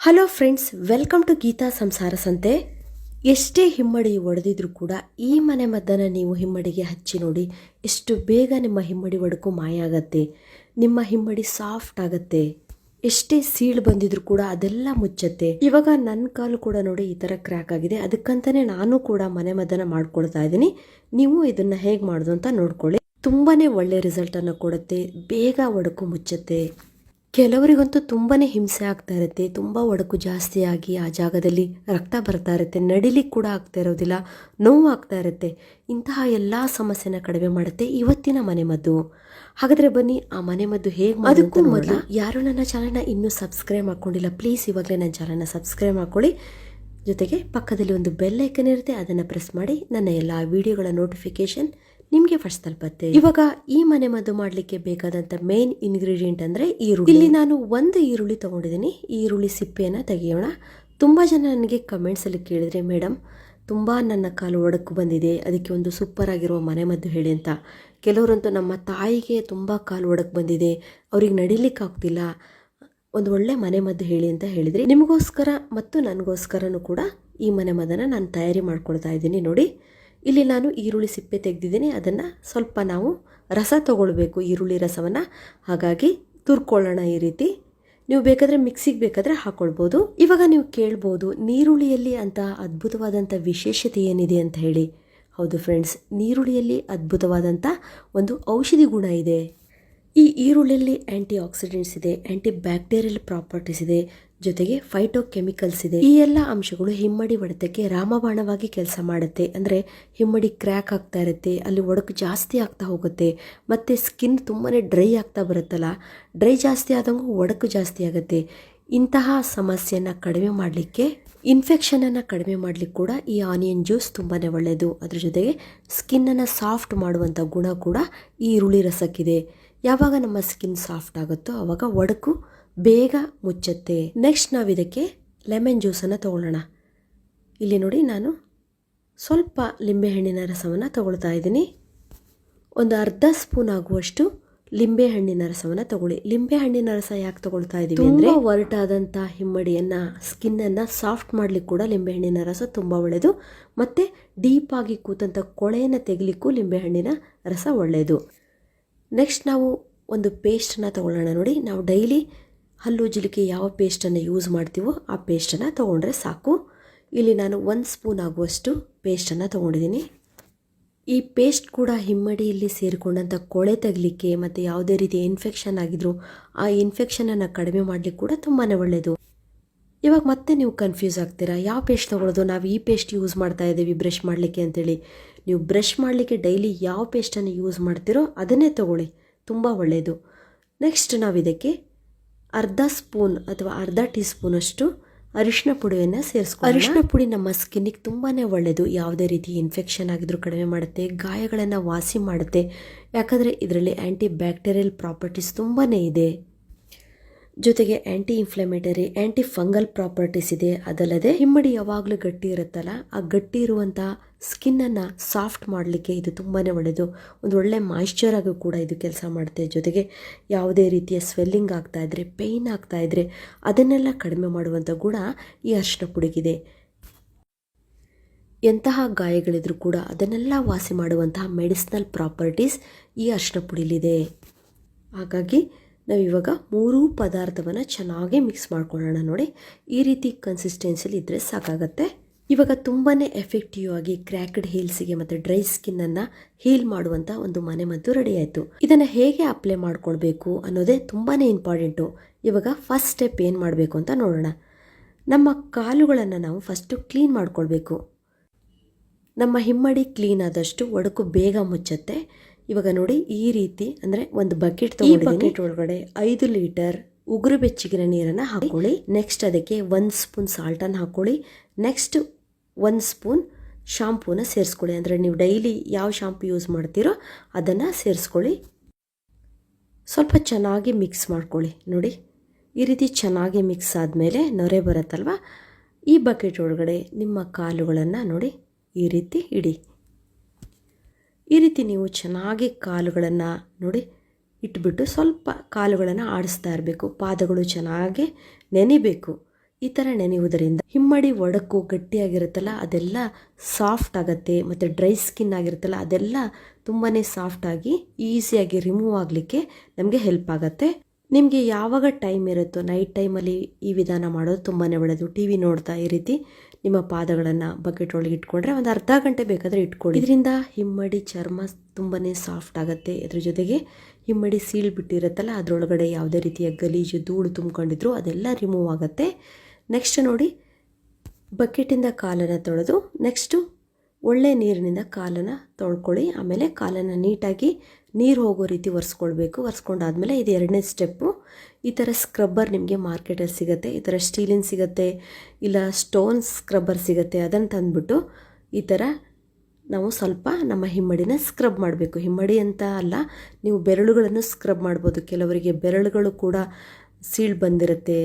Hello friends welcome to Geetha ಸಂಸಾರ ಸಂತೆ ಎಷ್ಟೇ ಹಿಮ್ಮಡಿ ಒಡೆದಿದ್ರೂ ಕೂಡ ಈ ಮನೆ ಮದ್ದನ್ನು ನೀವು ಹಿಮ್ಮಡಿಗೆ ಹಚ್ಚಿ ನೋಡಿ ಎಷ್ಟು ಬೇಗ ನಿಮ್ಮ ಹಿಮ್ಮಡಿ ಒಡಕು ಮಾಯ ಆಗತ್ತೆ, ನಿಮ್ಮ ಹಿಮ್ಮಡಿ ಸಾಫ್ಟ್ ಆಗತ್ತೆ, ಎಷ್ಟೇ ಸೀಳು ಬಂದಿದ್ರು ಕೂಡ ಅದೆಲ್ಲ ಮುಚ್ಚತ್ತೆ. ಇವಾಗ ನನ್ನ ಕಾಲು ಕೂಡ ನೋಡಿ ಈ ಥರ ಕ್ರ್ಯಾಕ್ ಆಗಿದೆ ಅದಕ್ಕಂತಲೇ ನಾನು ಕೂಡ ಮನೆ ಮದ್ದನ್ನು ಮಾಡ್ಕೊಳ್ತಾ ಇದ್ದೀನಿ. ನೀವು ಇದನ್ನು ಹೇಗೆ ಮಾಡೋದು ಅಂತ ನೋಡ್ಕೊಳ್ಳಿ. ತುಂಬಾ ಒಳ್ಳೆ ರಿಸಲ್ಟನ್ನು ಕೊಡುತ್ತೆ, ಬೇಗ ಒಡಕು ಮುಚ್ಚತ್ತೆ. ಕೆಲವರಿಗಂತೂ ತುಂಬಾನೇ ಹಿಂಸೆ ಆಗ್ತಾ ಇರುತ್ತೆ ತುಂಬ ಒಡಕು ಜಾಸ್ತಿ ಆಗಿ ಆ ಜಾಗದಲ್ಲಿ ರಕ್ತ ಬರ್ತಾ ಇರುತ್ತೆ ನಡಿಲಿಕ್ಕೆ ಕೂಡ ಆಗ್ತಾ ಇರೋದಿಲ್ಲ ನೋವು ಆಗ್ತಾ ಇರುತ್ತೆ. ಇಂತಹ ಎಲ್ಲ ಸಮಸ್ಯೆನ ಕಡಿಮೆ ಮಾಡುತ್ತೆ ಇವತ್ತಿನ ಮನೆಮದ್ದು ಹಾಗಾದ್ರೆ ಬನ್ನಿ ಆ ಮನೆಮದ್ದು ಹೇಗೆ ಅದಕ್ಕೂ ಮೊದಲು ಯಾರು ನನ್ನ ಚಾನಲ್ನ ಇನ್ನೂ ಸಬ್ಸ್ಕ್ರೈಬ್ ಮಾಡ್ಕೊಂಡಿಲ್ಲ ಪ್ಲೀಸ್ ಇವಾಗಲೇ ನನ್ನ ಚಾನಲ್ನ ಸಬ್ಸ್ಕ್ರೈಬ್ ಮಾಡ್ಕೊಳ್ಳಿ. ಜೊತೆಗೆ ಪಕ್ಕದಲ್ಲಿ ಒಂದು ಬೆಲ್ ಐಕನ್ ಇರುತ್ತೆ ಅದನ್ನು ಪ್ರೆಸ್ ಮಾಡಿ ನನ್ನ ಎಲ್ಲ ವಿಡಿಯೋಗಳ ನೋಟಿಫಿಕೇಶನ್ ನಿಮಗೆ ಫಸ್ಟ್ ತಲುಪತ್ತೆ ಇವಾಗ ಈ ಮನೆ ಮದ್ದು ಮಾಡಲಿಕ್ಕೆ ಬೇಕಾದಂಥ ಮೇನ್ ಇಂಗ್ರೀಡಿಯೆಂಟ್ ಅಂದರೆ ಈರುಳ್ಳಿ. ಇಲ್ಲಿ ನಾನು ಒಂದು ಈರುಳ್ಳಿ ತಗೊಂಡಿದ್ದೀನಿ. ಈರುಳ್ಳಿ ಸಿಪ್ಪೆಯನ್ನು ತೆಗೆಯೋಣ. ತುಂಬ ಜನ ನನಗೆ ಕಮೆಂಟ್ಸಲ್ಲಿ ಕೇಳಿದರೆ ಮೇಡಮ್ ತುಂಬ ನನ್ನ ಕಾಲು ಒಡಕು ಬಂದಿದೆ. ಅದಕ್ಕೆ ಒಂದು ಸೂಪರ್ ಆಗಿರುವ ಮನೆ ಮದ್ದು ಹೇಳಿ ಅಂತ. ಕೆಲವರಂತೂ ನಮ್ಮ ತಾಯಿಗೆ ತುಂಬ ಕಾಲು ಒಡಕು ಬಂದಿದೆ. ಅವ್ರಿಗೆ ನಡಿಲಿಕ್ಕೆ ಆಗ್ತಿಲ್ಲ. ಒಂದು ಒಳ್ಳೆ ಮನೆ ಮದ್ದು ಹೇಳಿ ಅಂತ ಹೇಳಿದ್ರಿ, ನಿಮಗೋಸ್ಕರ ಮತ್ತು ನನಗೋಸ್ಕರನೂ ಕೂಡ ಈ ಮನೆ ಮದ್ದನ್ನು ನಾನು ತಯಾರಿ ಮಾಡ್ಕೊಳ್ತಾ ಇದ್ದೀನಿ ನೋಡಿ. ಇಲ್ಲಿ ನಾನು ಈರುಳ್ಳಿ ಸಿಪ್ಪೆ ತೆಗೆದಿದ್ದೀನಿ, ಅದನ್ನು ಸ್ವಲ್ಪ ನಾವು ರಸ ತಗೊಳ್ಬೇಕು ಈರುಳ್ಳಿ ರಸವನ್ನು. ಹಾಗಾಗಿ ತುರ್ಕೊಳ್ಳೋಣ ಈ ರೀತಿ. ನೀವು ಬೇಕಾದರೆ ಮಿಕ್ಸಿಗೆ ಬೇಕಾದರೆ ಹಾಕ್ಕೊಳ್ಬೋದು ಇವಾಗ ನೀವು ಕೇಳ್ಬೋದು, ನೀರುಳ್ಳಿಯಲ್ಲಿ ಅಂತ ಅದ್ಭುತವಾದಂಥ ವಿಶೇಷತೆ ಏನಿದೆ ಅಂತ ಹೇಳಿ. ಹೌದು ಫ್ರೆಂಡ್ಸ್ ನೀರುಳ್ಳಿಯಲ್ಲಿ ಅದ್ಭುತವಾದಂಥ ಒಂದು ಔಷಧಿ ಗುಣ ಇದೆ. ಈ ಈರುಳ್ಳಿಯಲ್ಲಿ ಆ್ಯಂಟಿ ಆಕ್ಸಿಡೆಂಟ್ಸ್ ಇದೆ ಆ್ಯಂಟಿ ಬ್ಯಾಕ್ಟೀರಿಯಲ್ ಪ್ರಾಪರ್ಟೀಸ್ ಇದೆ ಜೊತೆಗೆ ಫೈಟೋ ಕೆಮಿಕಲ್ಸ್ ಇದೆ. ಈ ಎಲ್ಲ ಅಂಶಗಳು ಹಿಮ್ಮಡಿ ಹೊಡೆತಕ್ಕೆ ರಾಮಬಾಣವಾಗಿ ಕೆಲಸ ಮಾಡುತ್ತೆ. ಅಂದರೆ ಹಿಮ್ಮಡಿ ಕ್ರ್ಯಾಕ್ ಆಗ್ತಾ ಇರುತ್ತೆ, ಅಲ್ಲಿ ಒಡಕು ಜಾಸ್ತಿ ಆಗ್ತಾ ಹೋಗುತ್ತೆ, ಮತ್ತು ಸ್ಕಿನ್ ತುಂಬಾ ಡ್ರೈ ಆಗ್ತಾ ಬರುತ್ತಲ್ಲ ಡ್ರೈ ಜಾಸ್ತಿ ಆದಂಗೂ ಒಡಕು ಜಾಸ್ತಿ ಆಗುತ್ತೆ. ಇಂತಹ ಸಮಸ್ಯೆಯನ್ನು ಕಡಿಮೆ ಮಾಡಲಿಕ್ಕೆ ಇನ್ಫೆಕ್ಷನನ್ನು ಕಡಿಮೆ ಮಾಡಲಿಕ್ಕೆ ಕೂಡ ಈ ಆನಿಯನ್ ಜ್ಯೂಸ್ ತುಂಬಾ ಒಳ್ಳೆಯದು ಅದ್ರ ಜೊತೆಗೆ ಸ್ಕಿನ್ನನ್ನು ಸಾಫ್ಟ್ ಮಾಡುವಂಥ ಗುಣ ಕೂಡ ಈ ಈರುಳ್ಳಿ ರಸಕ್ಕಿದೆ. ಯಾವಾಗ ನಮ್ಮ ಸ್ಕಿನ್ ಸಾಫ್ಟ್ ಆಗುತ್ತೋ ಆವಾಗ ಒಡಕು ಬೇಗ ಮುಚ್ಚತ್ತೆ. ನೆಕ್ಸ್ಟ್ ನಾವು ಇದಕ್ಕೆ ಲೆಮನ್ ಜ್ಯೂಸನ್ನು ತಗೊಳ್ಳೋಣ. ಇಲ್ಲಿ ನೋಡಿ ನಾನು ಸ್ವಲ್ಪ ಲಿಂಬೆಹಣ್ಣಿನ ರಸವನ್ನು ತಗೊಳ್ತಾ ಇದ್ದೀನಿ. ಒಂದು ಅರ್ಧ ಸ್ಪೂನ್ ಆಗುವಷ್ಟು ಲಿಂಬೆಹಣ್ಣಿನ ರಸವನ್ನು ತಗೊಳ್ಳಿ. ಲಿಂಬೆಹಣ್ಣಿನ ರಸ ಯಾಕೆ ತಗೊಳ್ತಾ ಇದೀವಿ ಅಂದರೆ ಒರಟಾದಂಥ ಹಿಮ್ಮಡಿಯನ್ನು ಸ್ಕಿನ್ನನ್ನು ಸಾಫ್ಟ್ ಮಾಡಲಿಕ್ಕೆ ಕೂಡ ಲಿಂಬೆಹಣ್ಣಿನ ರಸ ತುಂಬ ಒಳ್ಳೆಯದು ಮತ್ತು ಡೀಪಾಗಿ ಕೂತಂಥ ಕೊಳೆಯನ್ನು ತೆಗಿಲಿಕ್ಕೂ ಲಿಂಬೆಹಣ್ಣಿನ ರಸ ಒಳ್ಳೆಯದು ನೆಕ್ಸ್ಟ್ ನಾವು ಒಂದು ಪೇಸ್ಟನ್ನು ತಗೊಳ್ಳೋಣ ನೋಡಿ. ನಾವು ಡೈಲಿ ಹಲ್ಲು ಜಿಲಿಕೆ ಯಾವ ಪೇಸ್ಟನ್ನು ಯೂಸ್ ಮಾಡ್ತೀವೋ ಆ ಪೇಸ್ಟನ್ನು ತೊಗೊಂಡ್ರೆ ಸಾಕು. ಇಲ್ಲಿ ನಾನು ಒಂದು ಸ್ಪೂನ್ ಆಗುವಷ್ಟು ಪೇಸ್ಟನ್ನು ತೊಗೊಂಡಿದ್ದೀನಿ. ಈ ಪೇಸ್ಟ್ ಕೂಡ ಹಿಮ್ಮಡಿಯಲ್ಲಿ ಸೇರಿಕೊಂಡಂಥ ಕೊಳೆ ತೆಗಲಿಕ್ಕೆ ಮತ್ತು ಯಾವುದೇ ರೀತಿಯ ಇನ್ಫೆಕ್ಷನ್ ಆಗಿದ್ರು ಆ ಇನ್ಫೆಕ್ಷನನ್ನು ಕಡಿಮೆ ಮಾಡಲಿಕ್ಕೆ ಕೂಡ ತುಂಬಾ ಒಳ್ಳೆಯದು. ಇವಾಗ ಮತ್ತೆ ನೀವು ಕನ್ಫ್ಯೂಸ್ ಆಗ್ತೀರಾ, ಯಾವ ಪೇಸ್ಟ್ ತೊಗೊಳೋದು ನಾವು ಈ ಪೇಸ್ಟ್ ಯೂಸ್ ಮಾಡ್ತಾ ಇದ್ದೀವಿ ಬ್ರಷ್ ಮಾಡಲಿಕ್ಕೆ ಅಂತೇಳಿ. ನೀವು ಬ್ರಷ್ ಮಾಡಲಿಕ್ಕೆ ಡೈಲಿ ಯಾವ ಪೇಸ್ಟನ್ನು ಯೂಸ್ ಮಾಡ್ತೀರೋ ಅದನ್ನೇ ತಗೊಳ್ಳಿ, ತುಂಬ ಒಳ್ಳೆಯದು. ನೆಕ್ಸ್ಟ್ ನಾವು ಇದಕ್ಕೆ ಅರ್ಧ ಸ್ಪೂನ್ ಅಥವಾ ಅರ್ಧ ಟೀ ಸ್ಪೂನಷ್ಟು ಅರಿಶಿನ ಪುಡಿಯನ್ನು ಸೇರಿಸ್ಕೊ ಅರಿಶಿನ ಪುಡಿ ನಮ್ಮ ಸ್ಕಿನ್ನಿಗೆ ತುಂಬಾ ಒಳ್ಳೆಯದು ಯಾವುದೇ ರೀತಿ ಇನ್ಫೆಕ್ಷನ್ ಆಗಿದ್ರೂ ಕಡಿಮೆ ಮಾಡುತ್ತೆ, ಗಾಯಗಳನ್ನು ವಾಸಿ ಮಾಡುತ್ತೆ. ಯಾಕಂದರೆ ಇದರಲ್ಲಿ ಆ್ಯಂಟಿ ಬ್ಯಾಕ್ಟೀರಿಯಲ್ ಪ್ರಾಪರ್ಟೀಸ್ ತುಂಬಾ ಇದೆ. ಜೊತೆಗೆ anti inflammatory antifungal properties ಇದೆ. ಅದಲ್ಲದೆ ಹಿಮ್ಮಡಿ ಯಾವಾಗಲೂ ಗಟ್ಟಿ ಇರುತ್ತಲ್ಲ, ಆ ಗಟ್ಟಿ ಇರುವಂಥ ಸ್ಕಿನ್ನನ್ನು ಸಾಫ್ಟ್ ಮಾಡಲಿಕ್ಕೆ ಇದು ತುಂಬಾ ಒಳ್ಳೆಯದು ಒಂದು ಒಳ್ಳೆ ಮಾಯಿಶ್ಚರ್ ಆಗಿ ಕೂಡ ಇದು ಕೆಲಸ ಮಾಡುತ್ತೆ. ಜೊತೆಗೆ ಯಾವುದೇ ರೀತಿಯ ಸ್ವೆಲ್ಲಿಂಗ್ ಆಗ್ತಾ ಇದ್ರೆ ಪೇಯ್ನ್ ಆಗ್ತಾ ಇದ್ರೆ, ಅದನ್ನೆಲ್ಲ ಕಡಿಮೆ ಮಾಡುವಂಥ ಗುಣ ಈ ಅರಿಶಿನ ಪುಡಿಗಿದೆ. ಎಂತಹ ಗಾಯಗಳಿದ್ರೂ ಕೂಡ ಅದನ್ನೆಲ್ಲ ವಾಸಿ ಮಾಡುವಂತಹ ಮೆಡಿಸಿನಲ್ ಪ್ರಾಪರ್ಟೀಸ್ ಈ ಅರಿಶಿನ ಪುಡಿಲಿದೆ. ಹಾಗಾಗಿ ನಾವು ಇವಾಗ ಮೂರೂ ಪದಾರ್ಥವನ್ನು ಚೆನ್ನಾಗಿ ಮಿಕ್ಸ್ ಮಾಡ್ಕೊಳ್ಳೋಣ ನೋಡಿ. ಈ ರೀತಿ ಕನ್ಸಿಸ್ಟೆನ್ಸಿಲಿ ಇದ್ದರೆ ಸಾಕಾಗತ್ತೆ. ಇವಾಗ ತುಂಬಾ ಎಫೆಕ್ಟಿವ್ ಆಗಿ ಕ್ರ್ಯಾಕ್ಡ್ ಹೀಲ್ಸಿಗೆ ಮತ್ತು ಡ್ರೈ ಸ್ಕಿನ್ನನ್ನು ಹೀಲ್ ಮಾಡುವಂಥ ಒಂದು ಮನೆ ಮದ್ದು ರೆಡಿ ಆಯಿತು. ಇದನ್ನು ಹೇಗೆ ಅಪ್ಲೈ ಮಾಡ್ಕೊಳ್ಬೇಕು ಅನ್ನೋದೇ ತುಂಬಾ ಇಂಪಾರ್ಟೆಂಟು ಇವಾಗ ಫಸ್ಟ್ ಸ್ಟೆಪ್ ಏನು ಮಾಡಬೇಕು ಅಂತ ನೋಡೋಣ. ನಮ್ಮ ಕಾಲುಗಳನ್ನು ನಾವು ಫಸ್ಟು ಕ್ಲೀನ್ ಮಾಡ್ಕೊಳ್ಬೇಕು. ನಮ್ಮ ಹಿಮ್ಮಡಿ ಕ್ಲೀನ್ ಆದಷ್ಟು ಒಡಕು ಬೇಗ ಮುಚ್ಚತ್ತೆ. ಇವಾಗ ನೋಡಿ ಈ ರೀತಿ ಅಂದರೆ ಒಂದು ಬಕೆಟ್ ಬಕೆಟ್ ಒಳಗಡೆ ಐದು ಲೀಟರ್ ಉಗುರು ಬೆಚ್ಚಗಿನ ನೀರನ್ನು ಹಾಕೊಳ್ಳಿ. ನೆಕ್ಸ್ಟ್ ಅದಕ್ಕೆ ಒಂದು ಸ್ಪೂನ್ ಸಾಲ್ಟನ್ನು ಹಾಕೊಳ್ಳಿ. ನೆಕ್ಸ್ಟ್ ಒಂದು ಸ್ಪೂನ್ ಶಾಂಪೂನ ಸೇರಿಸ್ಕೊಳ್ಳಿ. ಅಂದರೆ ನೀವು ಡೈಲಿ ಯಾವ ಶಾಂಪು ಯೂಸ್ ಮಾಡ್ತೀರೋ ಅದನ್ನು ಸೇರಿಸ್ಕೊಳ್ಳಿ. ಸ್ವಲ್ಪ ಚೆನ್ನಾಗಿ ಮಿಕ್ಸ್ ಮಾಡ್ಕೊಳ್ಳಿ. ನೋಡಿ ಈ ರೀತಿ ಚೆನ್ನಾಗಿ ಮಿಕ್ಸ್ ಆದಮೇಲೆ ನೊರೆ ಬರುತ್ತಲ್ವ? ಈ ಬಕೆಟ್ ಒಳಗಡೆ ನಿಮ್ಮ ಕಾಲುಗಳನ್ನು ನೋಡಿ ಈ ರೀತಿ ಇಡಿ. ಈ ರೀತಿ ನೀವು ಚೆನ್ನಾಗಿ ಕಾಲುಗಳನ್ನು ನೋಡಿ ಇಟ್ಬಿಟ್ಟು ಸ್ವಲ್ಪ ಕಾಲುಗಳನ್ನು ಆಡಿಸ್ತಾ ಇರಬೇಕು. ಪಾದಗಳು ಚೆನ್ನಾಗಿ ನೆನಿಬೇಕು. ಈ ಥರ ನೆನೆಯುವುದರಿಂದ ಹಿಮ್ಮಡಿ, ಒಡಕು ಗಟ್ಟಿಯಾಗಿರುತ್ತಲ್ಲ, ಅದೆಲ್ಲ ಸಾಫ್ಟ್ ಆಗುತ್ತೆ. ಮತ್ತು ಡ್ರೈ ಸ್ಕಿನ್ ಆಗಿರುತ್ತಲ್ಲ, ಅದೆಲ್ಲ ತುಂಬಾ ಸಾಫ್ಟಾಗಿ ಈಸಿಯಾಗಿ ರಿಮೂವ್ ಆಗಲಿಕ್ಕೆ ನಮಗೆ ಹೆಲ್ಪ್ ಆಗುತ್ತೆ. ನಿಮಗೆ ಯಾವಾಗ ಟೈಮ್ ಇರುತ್ತೋ ನೈಟ್ ಟೈಮಲ್ಲಿ ಈ ವಿಧಾನ ಮಾಡೋದು ತುಂಬಾ ಒಳ್ಳೆಯದು ಟಿ ವಿ ನೋಡ್ತಾ ಈ ರೀತಿ ನಿಮ್ಮ ಪಾದಗಳನ್ನು ಬಕೆಟ್ ಒಳಗೆ ಇಟ್ಕೊಂಡ್ರೆ ಒಂದು ಅರ್ಧ ಗಂಟೆ ಬೇಕಾದರೆ ಇಟ್ಕೊಳ್ಳಿ. ಇದರಿಂದ ಹಿಮ್ಮಡಿ ಚರ್ಮ ತುಂಬಾ ಸಾಫ್ಟ್ ಆಗುತ್ತೆ. ಇದ್ರ ಜೊತೆಗೆ ಹಿಮ್ಮಡಿ ಸೀಲ್ ಬಿಟ್ಟಿರುತ್ತಲ್ಲ, ಅದರೊಳಗಡೆ ಯಾವುದೇ ರೀತಿಯ ಗಲೀಜು ಧೂಳು ತುಂಬ್ಕೊಂಡಿದ್ರು ಅದೆಲ್ಲ ರಿಮೂವ್ ಆಗುತ್ತೆ. ನೆಕ್ಸ್ಟ್ ನೋಡಿ, ಬಕೆಟಿಂದ ಕಾಲನ್ನು ತೊಳೆದು ನೆಕ್ಸ್ಟು ಒಳ್ಳೆ ನೀರಿನಿಂದ ಕಾಲನ್ನು ತೊಳ್ಕೊಳ್ಳಿ, ಆಮೇಲೆ ಕಾಲನ್ನು ನೀಟಾಗಿ ನೀರು ಹೋಗೋ ರೀತಿ ಒರೆಸ್ಕೊಳ್ಬೇಕು. ಒರೆಸ್ಕೊಂಡಾದ್ಮೇಲೆ ಇದು ಎರಡನೇ ಸ್ಟೆಪ್ಪು. ಈ ಥರ ಸ್ಕ್ರಬ್ಬರ್ ನಿಮಗೆ ಮಾರ್ಕೆಟಲ್ಲಿ ಸಿಗುತ್ತೆ, ಈ ಥರ ಸ್ಟೀಲಿನ ಸಿಗುತ್ತೆ, ಇಲ್ಲ ಸ್ಟೋನ್ ಸ್ಕ್ರಬ್ಬರ್ ಸಿಗುತ್ತೆ, ಅದನ್ನು ತಂದುಬಿಟ್ಟು ಈ ಥರ ನಾವು ಸ್ವಲ್ಪ ನಮ್ಮ ಹಿಮ್ಮಡಿನ ಸ್ಕ್ರಬ್ ಮಾಡಬೇಕು. ಹಿಮ್ಮಡಿ ಅಂತ ಅಲ್ಲ, ನೀವು ಬೆರಳುಗಳನ್ನು ಸ್ಕ್ರಬ್ ಮಾಡ್ಬೋದು. ಕೆಲವರಿಗೆ ಬೆರಳುಗಳು ಕೂಡ ಸೀಳು ಬಂದಿರುತ್ತೆ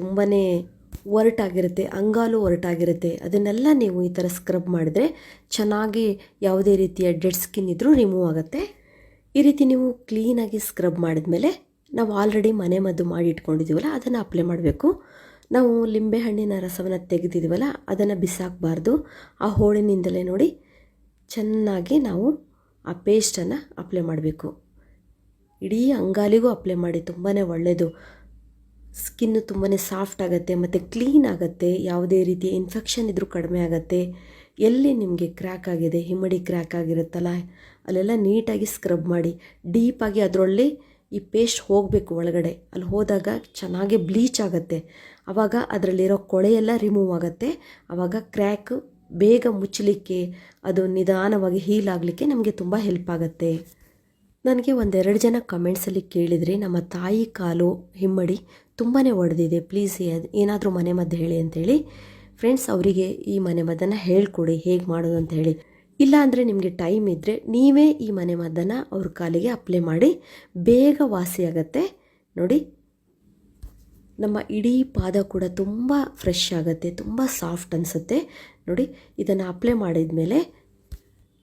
ತುಂಬಾ ಒರಟಾಗಿರುತ್ತೆ, ಅಂಗಾಲು ಒರಟಾಗಿರುತ್ತೆ. ಅದನ್ನೆಲ್ಲ ನೀವು ಈ ಥರ ಸ್ಕ್ರಬ್ ಮಾಡಿದ್ರೆ ಚೆನ್ನಾಗಿ ಯಾವುದೇ ರೀತಿಯ ಡೆಡ್ ಸ್ಕಿನ್ ಇದ್ದರೂ ರಿಮೂವ್ ಆಗುತ್ತೆ. ಈ ರೀತಿ ನೀವು ಕ್ಲೀನಾಗಿ ಸ್ಕ್ರಬ್ ಮಾಡಿದ್ಮೇಲೆ ನಾವು ಆಲ್ರೆಡಿ ಮನೆ ಮದ್ದು ಮಾಡಿ ಇಟ್ಕೊಂಡಿದ್ದೀವಲ್ಲ, ಅದನ್ನು ಅಪ್ಲೈ ಮಾಡಬೇಕು. ನಾವು ಲಿಂಬೆಹಣ್ಣಿನ ರಸವನ್ನು ತೆಗೆದಿದ್ದೀವಲ್ಲ, ಅದನ್ನು ಬಿಸಾಕಬಾರ್ದು. ಆ ಹೋಳಿನಿಂದಲೇ ನೋಡಿ ಚೆನ್ನಾಗಿ ನಾವು ಆ ಪೇಸ್ಟನ್ನು ಅಪ್ಲೈ ಮಾಡಬೇಕು. ಇಡೀ ಅಂಗಾಲಿಗೂ ಅಪ್ಲೈ ಮಾಡಿ ತುಂಬಾ ಒಳ್ಳೆಯದು ಸ್ಕಿನ್ನು ತುಂಬಾ ಸಾಫ್ಟ್ ಆಗುತ್ತೆ, ಮತ್ತು ಕ್ಲೀನ್ ಆಗುತ್ತೆ, ಯಾವುದೇ ರೀತಿಯ ಇನ್ಫೆಕ್ಷನ್ ಇದ್ದರೂ ಕಡಿಮೆ ಆಗುತ್ತೆ. ಎಲ್ಲಿ ನಿಮಗೆ ಕ್ರ್ಯಾಕ್ ಆಗಿದೆ ಹಿಮ್ಮಡಿ ಕ್ರ್ಯಾಕ್ ಆಗಿರುತ್ತಲ್ಲ, ಅಲ್ಲೆಲ್ಲ ನೀಟಾಗಿ ಸ್ಕ್ರಬ್ ಮಾಡಿ ಡೀಪಾಗಿ ಅದರಲ್ಲಿ ಈ ಪೇಸ್ಟ್ ಹೋಗಬೇಕು ಒಳಗಡೆ. ಅಲ್ಲಿ ಹೋದಾಗ ಚೆನ್ನಾಗಿ ಬ್ಲೀಚ್ ಆಗುತ್ತೆ. ಆವಾಗ ಅದರಲ್ಲಿರೋ ಕೊಳೆಯೆಲ್ಲ ರಿಮೂವ್ ಆಗುತ್ತೆ. ಆವಾಗ ಕ್ರ್ಯಾಕ್ ಬೇಗ ಮುಚ್ಚಲಿಕ್ಕೆ, ಅದು ನಿಧಾನವಾಗಿ ಹೀಲ್ ಆಗಲಿಕ್ಕೆ ನಮಗೆ ತುಂಬ ಹೆಲ್ಪ್ ಆಗುತ್ತೆ. ನನಗೆ ಒಂದೆರಡು ಜನ ಕಮೆಂಟ್ಸಲ್ಲಿ ಕೇಳಿದ್ರಿ, ನಮ್ಮ ತಾಯಿ ಕಾಲು ಹಿಮ್ಮಡಿ ತುಂಬಾ ಒಡೆದಿದೆ. ಪ್ಲೀಸ್ ಏನಾದರೂ ಮನೆ ಮದ್ದು ಹೇಳಿ ಅಂತೇಳಿ. ಫ್ರೆಂಡ್ಸ್ ಅವರಿಗೆ ಈ ಮನೆ ಮದ್ದನ್ನು ಹೇಳ್ಕೊಡಿ. ಹೇಗೆ ಮಾಡೋದು ಅಂತ ಹೇಳಿ. ಇಲ್ಲ ಅಂದರೆ ನಿಮಗೆ ಟೈಮ್ ಇದ್ದರೆ ನೀವೇ ಈ ಮನೆ ಮದ್ದನ್ನು ಅವ್ರ ಕಾಲಿಗೆ ಅಪ್ಲೈ ಮಾಡಿ ಬೇಗ ವಾಸಿಯಾಗತ್ತೆ ನೋಡಿ, ನಮ್ಮ ಇಡೀ ಪಾದ ಕೂಡ ತುಂಬ ಫ್ರೆಶ್ ಆಗುತ್ತೆ, ತುಂಬ ಸಾಫ್ಟ್ ಅನಿಸುತ್ತೆ. ನೋಡಿ, ಇದನ್ನು ಅಪ್ಲೈ ಮಾಡಿದ ಮೇಲೆ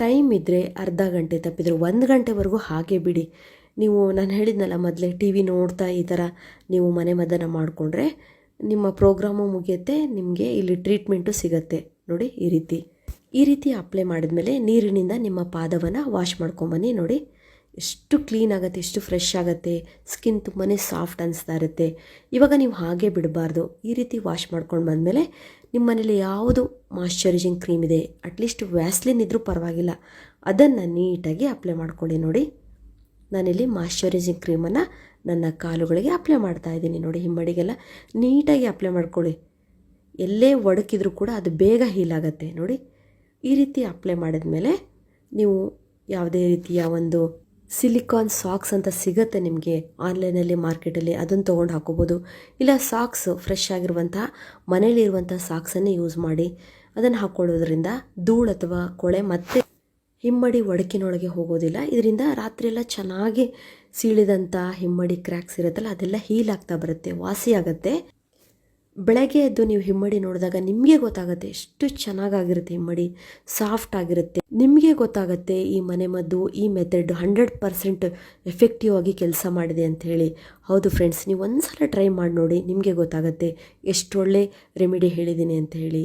ಟೈಮ್ ಇದ್ದರೆ ಅರ್ಧ ಗಂಟೆ ತಪ್ಪಿದ್ರೆ ಒಂದು ಗಂಟೆವರೆಗೂ ಹಾಗೆ ಬಿಡಿ. ನೀವು ನಾನು ಹೇಳಿದ್ನಲ್ಲ ಮೊದಲೇ ಟಿ ವಿ ನೋಡ್ತಾ ಈ ಥರ ನೀವು ಮನೆ ಮದನ ಮಾಡಿಕೊಂಡ್ರೆ ನಿಮ್ಮ ಪ್ರೋಗ್ರಾಮು ಮುಗಿಯುತ್ತೆ, ನಿಮಗೆ ಇಲ್ಲಿ ಟ್ರೀಟ್ಮೆಂಟು ಸಿಗುತ್ತೆ. ನೋಡಿ, ಈ ರೀತಿ. ಈ ರೀತಿ ಅಪ್ಲೈ ಮಾಡಿದ್ಮೇಲೆ ನೀರಿನಿಂದ ನಿಮ್ಮ ಪಾದವನ್ನು ವಾಶ್ ಮಾಡ್ಕೊಂಬನ್ನಿ ನೋಡಿ. ಎಷ್ಟು ಕ್ಲೀನ್ ಆಗುತ್ತೆ, ಎಷ್ಟು ಫ್ರೆಶ್ ಆಗುತ್ತೆ. ಸ್ಕಿನ್ ತುಂಬಾ ಸಾಫ್ಟ್ ಅನಿಸ್ತಾ ಇರುತ್ತೆ. ಇವಾಗ ನೀವು ಹಾಗೆ ಬಿಡಬಾರ್ದು. ಈ ರೀತಿ ವಾಶ್ ಮಾಡ್ಕೊಂಡು ಬಂದಮೇಲೆ ನಿಮ್ಮ ಮನೇಲಿ ಯಾವುದು ಮಾಯ್ಶ್ಚರೈಸಿಂಗ್ ಕ್ರೀಮ್ ಇದೆ ಅಟ್ಲೀಸ್ಟ್ ವ್ಯಾಸ್ಲಿನ್ ಇದ್ದರೂ ಪರವಾಗಿಲ್ಲ. ಅದನ್ನು ನೀಟಾಗಿ ಅಪ್ಲೈ ಮಾಡ್ಕೊಳ್ಳಿ ನೋಡಿ. ನಾನಿಲ್ಲಿ ಮಾಯ್ಶ್ಚರೈಸಿಂಗ್ ಕ್ರೀಮನ್ನು ನನ್ನ ಕಾಲುಗಳಿಗೆ ಅಪ್ಲೈ ಮಾಡ್ತಾ ಇದ್ದೀನಿ ನೋಡಿ ಹಿಮ್ಮಡಿಗೆಲ್ಲ ನೀಟಾಗಿ ಅಪ್ಲೈ ಮಾಡ್ಕೊಳ್ಳಿ. ಎಲ್ಲೇ ಒಡಕಿದ್ರೂ ಕೂಡ ಅದು ಬೇಗ ಹೀಲ್ ಆಗುತ್ತೆ ನೋಡಿ. ಈ ರೀತಿ ಅಪ್ಲೈ ಮಾಡಿದ ಮೇಲೆ ನೀವು ಯಾವುದೇ ರೀತಿಯ ಒಂದು ಸಿಲಿಕಾನ್ ಸಾಕ್ಸ್ ಅಂತ ಸಿಗುತ್ತೆ ನಿಮಗೆ ಆನ್ಲೈನಲ್ಲಿ ಮಾರ್ಕೆಟಲ್ಲಿ ಅದನ್ನು ತೊಗೊಂಡು ಹಾಕೋಬೋದು. ಇಲ್ಲ ಸಾಕ್ಸ್ ಫ್ರೆಶ್ ಆಗಿರುವಂತಹ ಮನೇಲಿರುವಂಥ ಸಾಕ್ಸನ್ನೇ ಯೂಸ್ ಮಾಡಿ ಅದನ್ನು ಹಾಕ್ಕೊಳ್ಳೋದ್ರಿಂದ ಧೂಳು ಅಥವಾ ಕೊಳೆ ಮತ್ತೆ ಹಿಮ್ಮಡಿ ಒಡಕಿನೊಳಗೆ ಹೋಗೋದಿಲ್ಲ. ಇದರಿಂದ ರಾತ್ರಿಯೆಲ್ಲ ಚೆನ್ನಾಗಿ ಸೀಳಿದಂಥ ಹಿಮ್ಮಡಿ ಕ್ರ್ಯಾಕ್ಸ್ ಇರುತ್ತಲ್ಲ, ಅದೆಲ್ಲ ಹೀಲ್ ಆಗ್ತಾ ಬರುತ್ತೆ, ವಾಸಿ ಆಗುತ್ತೆ. ಬೆಳಗ್ಗೆ ಎದ್ದು ನೀವು ಹಿಮ್ಮಡಿ ನೋಡಿದಾಗ ನಿಮಗೆ ಗೊತ್ತಾಗುತ್ತೆ ಎಷ್ಟು ಚೆನ್ನಾಗಾಗಿರುತ್ತೆ ಹಿಮ್ಮಡಿ ಸಾಫ್ಟ್ ಆಗಿರುತ್ತೆ. ನಿಮಗೆ ಗೊತ್ತಾಗುತ್ತೆ ಈ ಮನೆ ಮದ್ದು, ಈ ಮೆಥಡ್ ಹಂಡ್ರೆಡ್ ಪರ್ಸೆಂಟ್ ಎಫೆಕ್ಟಿವ್ ಆಗಿ ಕೆಲಸ ಮಾಡಿದೆ ಅಂತ ಹೇಳಿ. ಹೌದು ಫ್ರೆಂಡ್ಸ್ ನೀವು ಒಂದ್ಸಲ ಟ್ರೈ ಮಾಡಿ ನೋಡಿ ನಿಮಗೆ ಗೊತ್ತಾಗುತ್ತೆ ಎಷ್ಟೊಳ್ಳೆ ರೆಮಿಡಿ ಹೇಳಿದ್ದೀನಿ ಅಂತ ಹೇಳಿ.